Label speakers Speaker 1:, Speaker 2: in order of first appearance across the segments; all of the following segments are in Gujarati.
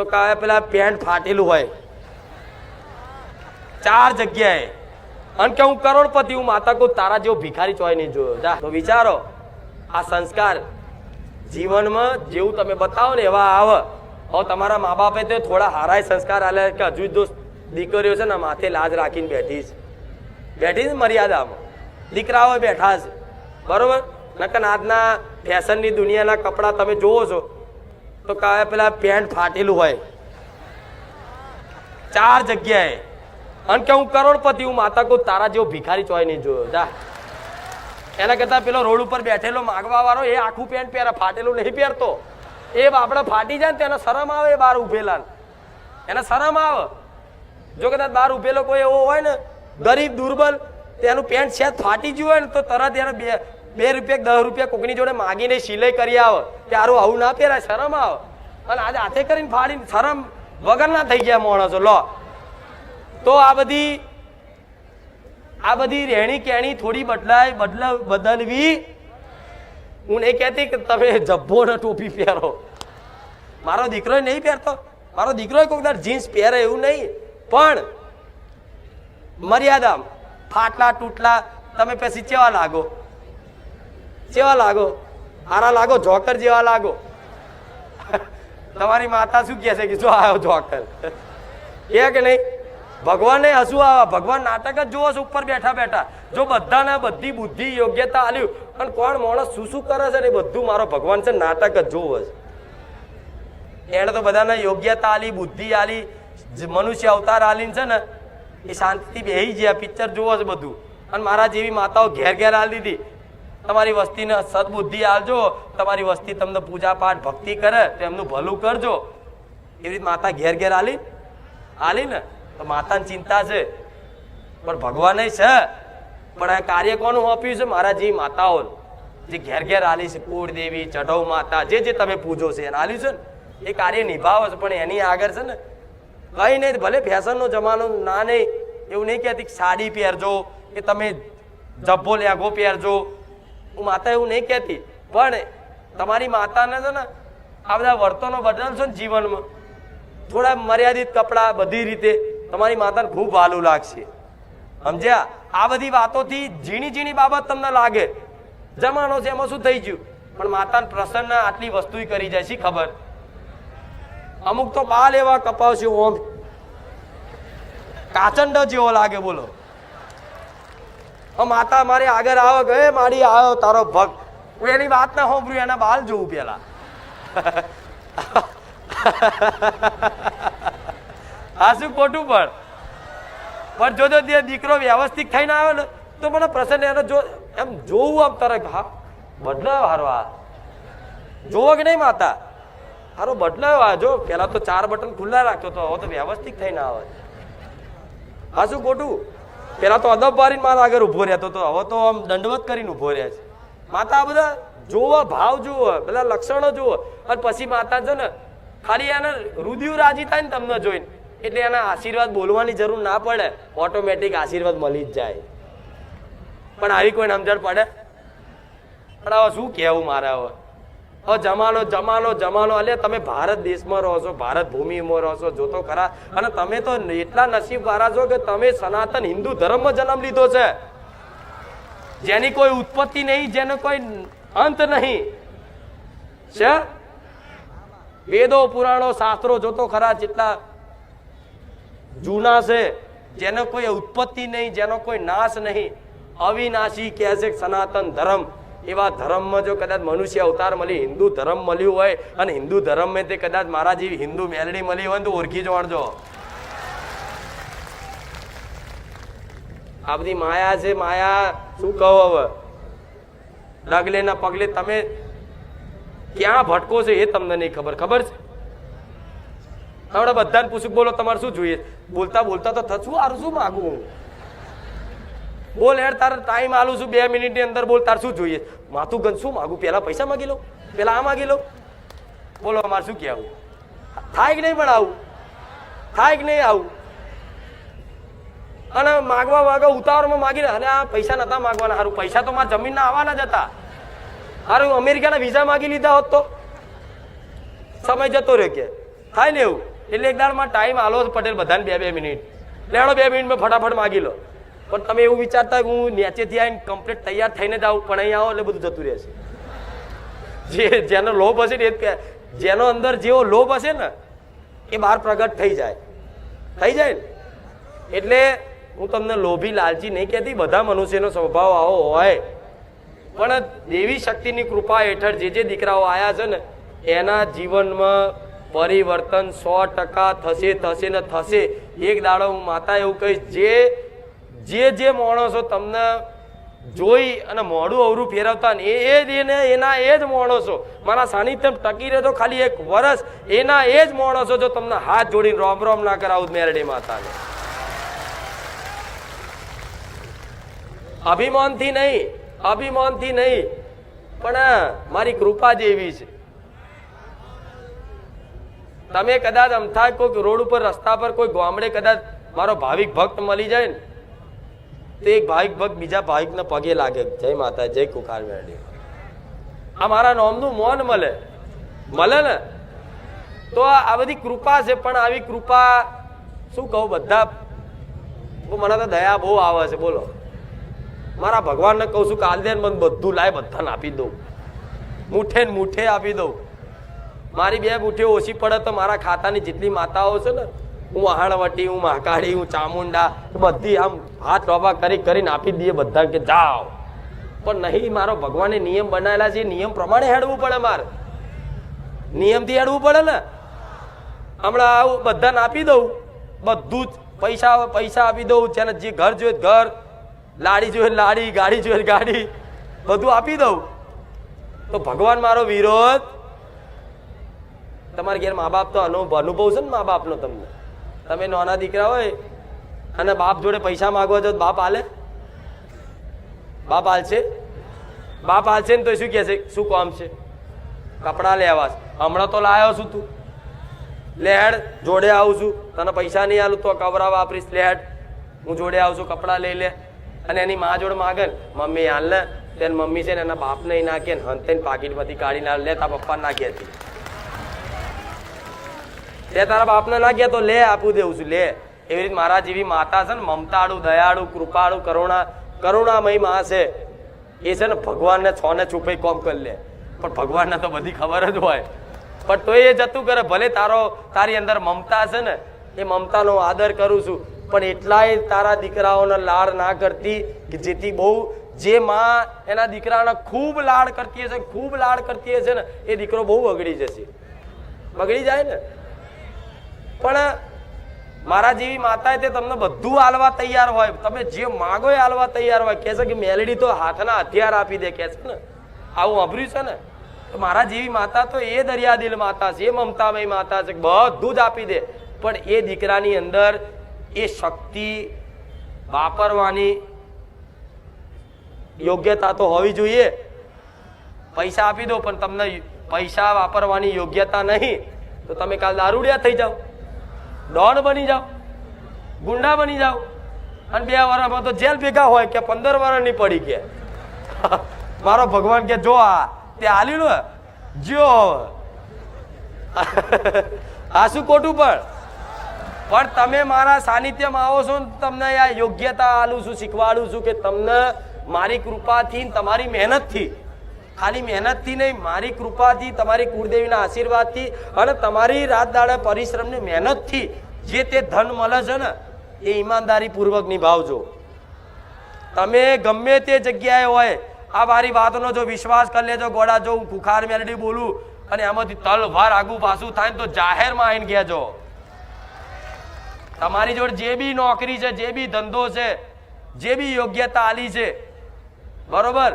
Speaker 1: તો કહે પેલા પેન્ટ ફાટેલું હોય. ચાર જગ્યાએ. અને કે હું કરોડપતિ, હું માતા કો તારા જેવો ભિખારી ચોય નહીં જોયો. જા, તો વિચારો, આ સંસ્કાર જીવનમાં જેવું તમે બતાવો ને એવા આવ. હવે તમારા મા બાપે તો થોડા હારાય સંસ્કાર આલે કે હજુ દોસ્ત દીકરીઓ છે ને માથે લાજ રાખીને બેઠી છે. બેઠી છે મર્યાદામાં. દીકરાઓ બેઠા છે. બરોબર? નકર આજના ફેશનની દુનિયાના કપડાં તમે જોવો છો. તો કાવે પેલા પેન્ટ ફાટેલું હોય. ચાર જગ્યાએ. અને કે હું કરોડપતિ, હું માતા કહું તારા જેવો ભિખારી ચોય નહીં જોયો. જા. એના કરતા પેલો રોડ ઉપર બેઠેલો માગવા વાળો, એ આખું પેન્ટ પહેરે, ફાટેલું નહીં પહેરતો. એ આપણે ફાટી જાય ને તો એને શરમ આવે બહાર ઉભેલા એને શરમ આવે. જો કદાચ બહાર ઉભેલો કોઈ એવો હોય ને, ગરીબ, દુર્બલ તેનું પેન્ટ છે ફાટી ગયું હોય ને, તો તરત એને બે બે રૂપિયા દસ રૂપિયા કોકની જોડે માગીને સિલાઈ કરી આવે કે આવું ના પહેરાય, શરમ આવે. અને આજે હાથે કરીને ફાડીને શરમ વગરના થઈ ગયા માણસો, લો. તો આ બધી આ બધી રહેણી કેણી થોડી બદલાય, બદલ, બદલવી. હું નહીં કહેતી કે તમે જબ્બો ને ટોપી પહેરો. મારો દીકરો નહીં પહેરતો. મારો દીકરો કોઈક દર જીન્સ પહેરે એવું નહીં. પણ મર્યાદા, ફાટલા, તૂટલા, તમે પછી ચેવા લાગો? ચેવા લાગો? હારા લાગો? જોકર જેવા લાગો? તમારી માતા શું કહે છે કે જો આવ્યો જોકર? કે નહીં? ભગવાનને હસવું આવે. ભગવાન નાટક જ જોવો છે, ઉપર બેઠા બેઠા. જો બધાને બધી બુદ્ધિ યોગ્યતા આલ્યું અને કોણ માણસ શું શું કરે છે ને બધું મારો ભગવાન છે નાટક જ જોવો છે. એણે તો બધાને યોગ્યતા આલી, બુદ્ધિ આલી મનુષ્ય અવતાર આલીને છે ને, એ શાંતિથી બેહી ગયા. પિક્ચર જોવો છે બધું. અને મારા જેવી માતાઓ ઘેર ઘેર આલી દીધી. તમારી વસ્તીને સદબુદ્ધિ આલજો તમારી વસ્તી તમને પૂજા પાઠ ભક્તિ કરે, તો એમનું ભલું કરજો. એવી રીતે માતા ઘેર ઘેર આલી. આલી ને તો માતાની ચિંતા છે. પણ ભગવાને છે. પણ આ કાર્ય કોનું આપ્યું છે? મારા જે માતાઓ જે ઘેર ઘેર આલી છે કુળ દેવી ચઢવ માતા, જે જે તમે પૂજો છે, એને આલ્યું છે ને. એ કાર્ય નિભાવો છે, પણ એની આગળ છે ને, કઈ નહીં, ભલે ફેશનનો જમાનો ના નહીં, એવું નહીં કહેતી સાડી પહેરજો, કે તમે જબ્બો લેગો પહેરજો. હું માતા એવું નહીં કહેતી, પણ તમારી માતાને છે ને, આ બધા વર્તનો બદલશો ને જીવનમાં. થોડા મર્યાદિત કપડાં બધી રીતે તમારી માતાને ખૂબ વાલું લાગશે. સમજ્યા? આ બધી વાતોથી ઝીણી ઝીણી બાબત તમને લાગે. જમાનો છે, એમાં શું થઈ ગયું? પણ માતાને પ્રસન્ન આટલી વસ્તુ કરી જાય છે, ખબર? અમુક તો બાલ એવા કપાવશે, ઓમ. કાચંડો જેવો લાગે, બોલો. માતા, મારે આગળ આવો ગયે માડી આવ્યો તારો ભગ હું એની વાત ના હોંભળ્યું એના બાલ જોઉં પેલા. આ શું ખોટું પણ? પણ જો જો તે દીકરો વ્યવસ્થિત થઈને આવ્યો ને, તો મને પ્રસન્ન એને જો એમ જોવું આમ તરત હા બદલાયો હારો આ. જોવો કે નહીં માતા? હારો બદલાયો આ, જો, પેલા તો ચાર બટન ખુલ્લા રાખતો તો, હવે તો વ્યવસ્થિત થઈને આવે. આ શું ખોટું? પેલા તો અદબ વારીને મારા આગળ ઊભો રહેતો તો હવે તો આમ દંડવત કરીને ઊભો રહે છે. માતા આ બધા જોવો ભાવ જુઓ, બધા લક્ષણો જુઓ. અને પછી માતા છે ને, ખાલી એને રુધિયું રાજી થાય ને તમને જોઈને. એટલે એના આશીર્વાદ બોલવાની જરૂર ના પડે. ઓટોમેટિક આશીર્વાદ મળી જ જાય. પણ આવી કોઈ સમજણ પડે? પણ હવે શું કહેવું મારે હવે? હવે જમાનો જમાનો જમાનો અલે, તમે ભારત દેશમાં રહો છો, ભારત ભૂમિમાં રહો છો, જોતો ખરા. અને તમે તો એટલા નસીબ વાળા છો કે તમે સનાતન હિન્દુ ધર્મમાં જન્મ લીધો છે. જેની કોઈ ઉત્પત્તિ નહીં, જેનો કોઈ અંત નહીં. છે? વેદો, પુરાણો, શાસ્ત્રો જોતો ખરા જેટલા જૂના છે, જેનો કોઈ ઉત્પત્તિ નહીં, જેનો કોઈ નાશ નહીં. અવિનાશી કહે છે સનાતન ધર્મ. એવા ધર્મમાં જો કદાચ મનુષ્ય અવતાર મળી, હિન્દુ ધર્મ મળ્યું હોય અને હિન્દુ ધર્મ મેં તે કદાચ મારા જેવી હિન્દુ મેલડી મળી હોય તો ઓળખી જોણજો આ બધી માયા છે, માયા, શું કહો હવે? ડગલે ના પગલે તમે ક્યાં ભટકો છો એ તમને નહીં ખબર ખબર છે? હમણાં બધાને પૂછું બોલો, તમારે શું જોઈએ? બોલતા બોલતા તો થશું આરું શું માગું? બોલ હેડ તારે ટાઈમ આલું છું, બે મિનિટની અંદર બોલ, તાર શું જોઈએ? માથું ગંધ શું માગું? પહેલાં પૈસા માગી લો પહેલાં આ માગી લો. બોલો, અમારે શું કહેવું? થાય કે નહીં પણ આવું? થાય કે નહીં આવું? અને માગવા માગવા ઉતાવળમાં માગીને અને આ પૈસા નતા માગવાના. સારું પૈસા તો મારા જમીનના આવવાના જ હતા. સારું અમેરિકાના વિઝા માગી લીધા હોત તો? સમય જતો રહ્યો કે. થાય ને એવું? એટલે એક દાડમાં ટાઈમ આલો પટેલ બધાને બે બે મિનિટ. લેણો બે મિનિટમાં ફટાફટ માગી લો. પણ તમે એવું વિચારતા હું નીચેથી આવીને કમ્પ્લીટ તૈયાર થઈને જ આવું, પણ અહીં આવો એટલે બધું જતું રહેશે. જે જેનો લોભ હશે ને એ જેનો અંદર જેવો લોભ હશે ને, એ બહાર પ્રગટ થઈ જાય. થઈ જાય ને? એટલે હું તમને લોભી લાલચી નહીં કહેતી, બધા મનુષ્યનો સ્વભાવ આવો હોય. પણ દેવી શક્તિની કૃપા હેઠળ જે જે દીકરાઓ આવ્યા છે ને, એના જીવનમાં પરિવર્તન સો ટકા થશે થશે ને થશે. એક દાડો હું માતા એવું કહીશ, જે જે જે માણસો તમને જોઈ અને મોઢું અવરું ફેરવતા ને એ એને, એના એ જ માણસો. મારા સાનિધ્યમ ટકી રહેતો ખાલી એક વર્ષ એના એ જ માણસો જો તમને હાથ જોડીને રોમ રોમ ના કરાવું મેરડી માતાને. અભિમાનથી નહીં અભિમાનથી નહીં, પણ મારી કૃપા જેવી છે. તમે કદાચ અમથા કોઈક રોડ ઉપર રસ્તા પર કોઈ ગામડે કદાચ મારો ભાવિક ભક્ત મળી જાય ને તો એક ભાવિક ભક્ત બીજા ભાવિકના પગે લાગે, જય માતા જય કુખાર મેળવી આ મારા નોમનું મોન મળે. મળે ને? તો આ બધી કૃપા છે, પણ આવી કૃપા શું કહું, બધા મને તો દયા બહુ આવે છે, બોલો. મારા ભગવાનને કહું છું કે આલદેન મને બધું લાય, બધાને આપી દઉં. મુઠે ને મુઠે આપી દઉં. મારી બે મુઠ્ઠીઓ ઓછી પડે તો મારા ખાતાની જેટલી માતાઓ છે ને હું વહાણવટી હું મહાકાળી, હું ચામુંડા, બધી આમ હાથ રોબા કરી કરીને આપી દઈએ બધા કે જાઓ. પણ નહીં, મારો ભગવાને નિયમ બનાવેલા છે, નિયમ પ્રમાણે હેડવું પડે મારે. નિયમથી હેડવું પડે ને. હમણાં આવું બધાને આપી દઉં. બધું જ પૈસા પૈસા આપી દઉં. જેને જે ઘર જોઈએ ઘર લાડી જોઈએ લાડી ગાડી જોઈએ ગાડી, બધું આપી દઉં. તો ભગવાન મારો વિરોધ. તમારા ઘેર મા બાપ તો અનુભવ છે ને મા બાપનો તમને? તમે નાના દીકરા હોય અને બાપ જોડે પૈસા માગવા તો બાપ આલે? બાપ આલશે? બાપ આલશે ને તો શું કહેશે? શું કામ છે? કપડાં લેવા. હમણાં તો લાયો છું તું. લેડ જોડે આવું છું. તને પૈસા નહીં આલું તો કવરા વાપરીશ. લેડ હું જોડે આવું છું, કપડાં લઈ લે. અને એની મા જોડે માગે મમ્મી હાલ ને. તેને મમ્મી છે ને એના બાપને નાખે ને હંતે પાકીટમાંથી કાઢીને લે તા પપ્પા નાખી હતી તે તારા બાપને ના ગયા તો લે, આપું દેવું છું, લે. એવી રીતે મારા જેવી માતા છે ને, મમતાળુ, દયાળુ, કૃપાળુ, કરુણા કરુણામયમાં છે એ છે ને, ભગવાનને છો ને છુપે કોમ કરી લે. પણ ભગવાનને તો બધી ખબર જ હોય. પણ તોય એ જતું કરે, ભલે તારો, તારી અંદર મમતા છે ને, એ મમતાનો આદર કરું છું. પણ એટલાય તારા દીકરાઓને લાડ ના કરતી, કે જેથી બહુ, જે માં એના દીકરાને ખૂબ લાડ કરતી હશે, ખૂબ લાડ કરતી હશે ને, એ દીકરો બહુ બગડી જશે. બગડી જાય ને? પણ મારા જેવી માતાએ તે તમને બધું હાલવા તૈયાર હોય. તમે જે માગો એ હાલવા તૈયાર હોય કહે કે મેલડી તો હાથના હથિયાર આપી દે કહે છે ને. આવું અભર્યું છે ને? તો મારા જેવી માતા તો એ દરિયાદિલ માતા છે, એ મમતામય માતા છે, બધું જ આપી દે. પણ એ દીકરાની અંદર એ શક્તિ વાપરવાની યોગ્યતા તો હોવી જોઈએ. પૈસા આપી દો, પણ તમને પૈસા વાપરવાની યોગ્યતા નહીં. તો તમે કાલ દારૂડિયા થઈ જાઓ. ડોન બની જાઓ, ગુંડા બની જાઓ. અને બે વર્ષમાં તો જેલ ભેગા હોય કે પંદર વર્ષની પડી કે. મારો ભગવાન કે, જો આ, તે આલી લો જો આ શું ખોટું પણ? પણ તમે મારા સાનિધ્યમાં આવો છો ને, તમને આ યોગ્યતા આલું છું, શીખવાડું છું કે તમને મારી કૃપાથી તમારી મહેનતથી ખાલી મહેનતથી નહીં, મારી કૃપાથી, તમારી કુળદેવીના આશીર્વાદથી અને તમારી રાત દાડે પરિશ્રમની મહેનતથી જે તે ધન મળે છે ને, એ ઈમાનદારી પૂર્વક નિભાવજો તમે ગમે તે જગ્યાએ હોય, આ મારી વાતનો જો વિશ્વાસ કરી લેજો ગોળા જો હું ખુખાર મેલડી બોલું અને એમાંથી તલવાર આગુ પાછું થાય તો જાહેરમાં આવીને કહેજો. તમારી જોડે જે બી નોકરી છે, જે બી ધંધો છે, જે બી યોગ્યતા આલી છે, બરોબર?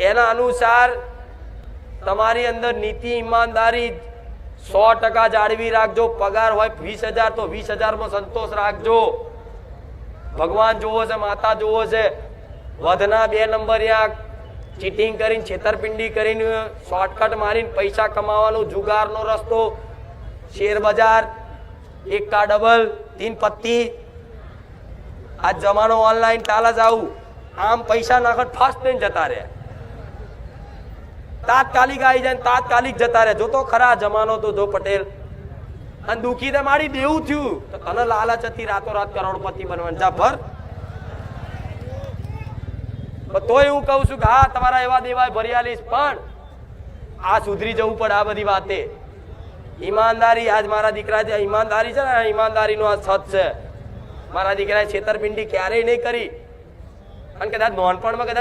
Speaker 1: એના અનુસાર તમારી અંદર નીતિ, ઈમાનદારી સો ટકા જાળવી રાખજો. પગાર હોય વીસ હજાર, તો વીસ હજારમાં સંતોષ રાખજો. ભગવાન જોવો છે, માતા જોવો છે. વધના બે નંબર યા ચીટિંગ કરીને, છેતરપિંડી કરીને, શોર્ટકટ મારીને પૈસા કમાવાનો જુગારનો રસ્તો. શેર બજાર, એક કા ડબલ, તીન પત્તી. આ જમાનો ઓનલાઈન ચાલે જ આવું. આમ પૈસા નાખત ફાસ્ટ થઈને જતા રહ્યા. તાત્કાલિક આવી જાય તાત્કાલિક જતા રહે. જો ખરા જમાનો તો જો પટેલ. અને દુખી તે મારી દેવું થયું. તો તને લાલચ હતી રાતોરાત કરોડપતિ બનવાનું. જા, ભર. તોય હું કહું છું કે હા, તમારા એવા દેવાય ભરિયાલીશ પણ આ સુધરી જવું પડે આ બધી વાતે. ઈમાનદારી, આજ મારા દીકરા જે ઈમાનદારી છે ને ઈમાનદારીનો આ સત છે. મારા દીકરાએ છેતરપિંડી ક્યારેય નહીં કરી. અને કદાચ નોનપણમાં કદાચ